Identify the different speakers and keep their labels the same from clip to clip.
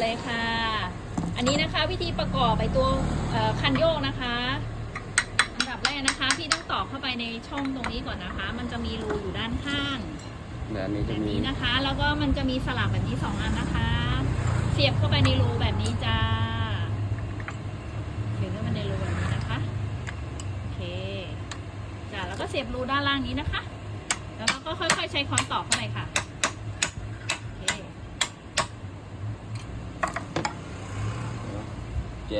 Speaker 1: เลยค่ะ อันนี้นะคะวิธีประกอบไปตัวเอ่อคันโยกนะคะ อันดับแรกนะคะ พี่ต้องตอกเข้าไปในช่องตรงนี้ก่อนนะคะ มันจะมีรูอยู่ด้านข้าง
Speaker 2: แต่อันนี้
Speaker 1: แบ
Speaker 2: จะ
Speaker 1: บ
Speaker 2: มี
Speaker 1: นี้นะคะ แล้วก็มันจะมีสลักแบบนี้สองอันนะคะ เสียบเข้าไปในรูแบบนี้จ้าเสียบเข้าไปในรูแบบนี้นะคะโอเคจ้าแล้วก็เสียบรูด้านล่างนี้นะคะ แล้วเราก็ค่อยๆใช้ค้อนตอกเข้าไปค่ะ โอเค
Speaker 2: แจ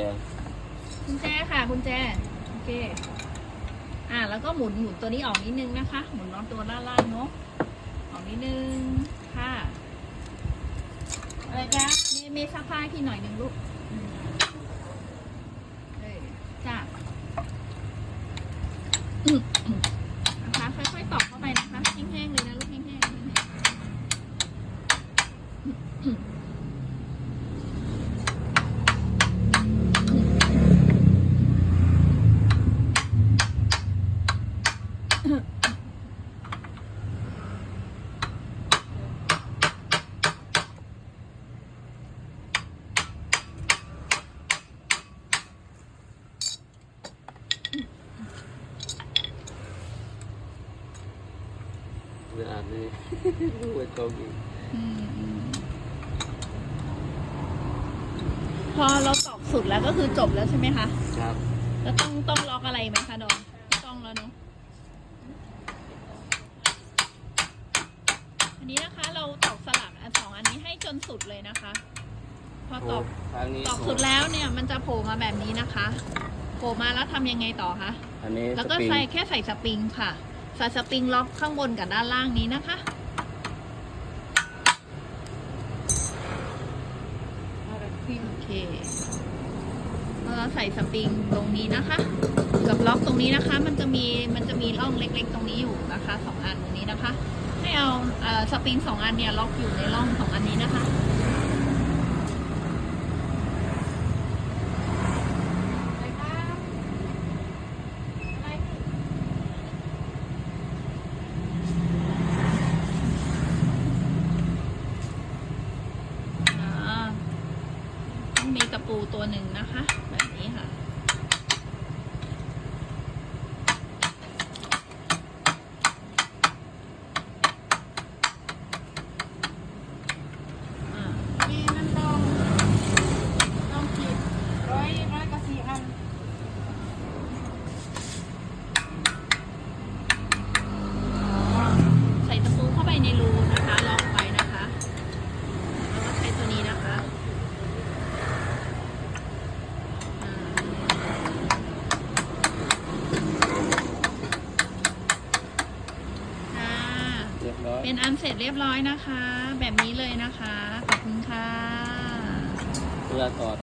Speaker 1: คุณแจค่ะคุณแจโอเค อ่าแล้วก็หมุนหมุนตัวนี้ออกนิดนึงนะคะ หมุนน็อตตัวด้านล่างเนาะออกนิดนึงค่ะอะไรจ๊ะเมเมซักผ้าพี่หน่อยหนึ่งลูกเอ้ยจ้าอืมอืมนะคะ ค่อยๆตอกเข้าไปนะคะ แห้งๆเลยนะลูกแห้งๆแห้งๆอืม
Speaker 2: เวลานี้ดูไอ้ตรงนี้
Speaker 1: อืมอืมพอเราตอกสุดแล้วก็คือจบแล้วใช่ไหมคะ
Speaker 2: ครับ
Speaker 1: แล้วต้องต้องล็อกอะไรไหมคะดอนไม่ต้องแล้วเนาะ อั นนี้นะคะ เราตอกสลักอันสองอันนี้ให้จนสุดเลยนะคะ พอตอก
Speaker 2: ทางนี้
Speaker 1: ตอกสุดแล้วเนี่ยมันจะโผล่มาแบบนี้นะคะ โผล่มาแล้วทำยังไงต่อคะ
Speaker 2: อันนี้
Speaker 1: แล้วก็
Speaker 2: สปริง
Speaker 1: ใส่แค่ใส่สปริงค่ะใส่สปริงล็อกข้างบนกับด้านล่างนี้นะคะโอเคแล้วเราใส่สปริงตรงนี้นะคะ กับล็อกตรงนี้นะคะ มันจะมีมันจะมีร่องเล็ก ๆ ตรงนี้อยู่นะคะสองอันตรงนี้นะคะ ให้เอาสปริงสองอันเนี่ยล็อกอยู่ในร่องสองอันนี้นะคะอ่มีตะปูตัวหนึ่งนะคะ อ่า
Speaker 3: มีมันลองลองขีดร้อยร้อยกับสี่อัน
Speaker 1: ใส่ตะปูเข้าไปในรูนะคะล็อกไว้นะคะ แล้วก็ใช้ตัวนี้นะคะอ่าค่ะ
Speaker 2: เเป็
Speaker 1: นอันเสร็จเรียบร้อยนะคะ แบบนี้เลยนะคะ ขอบคุณค่ะ
Speaker 2: เวลาถอด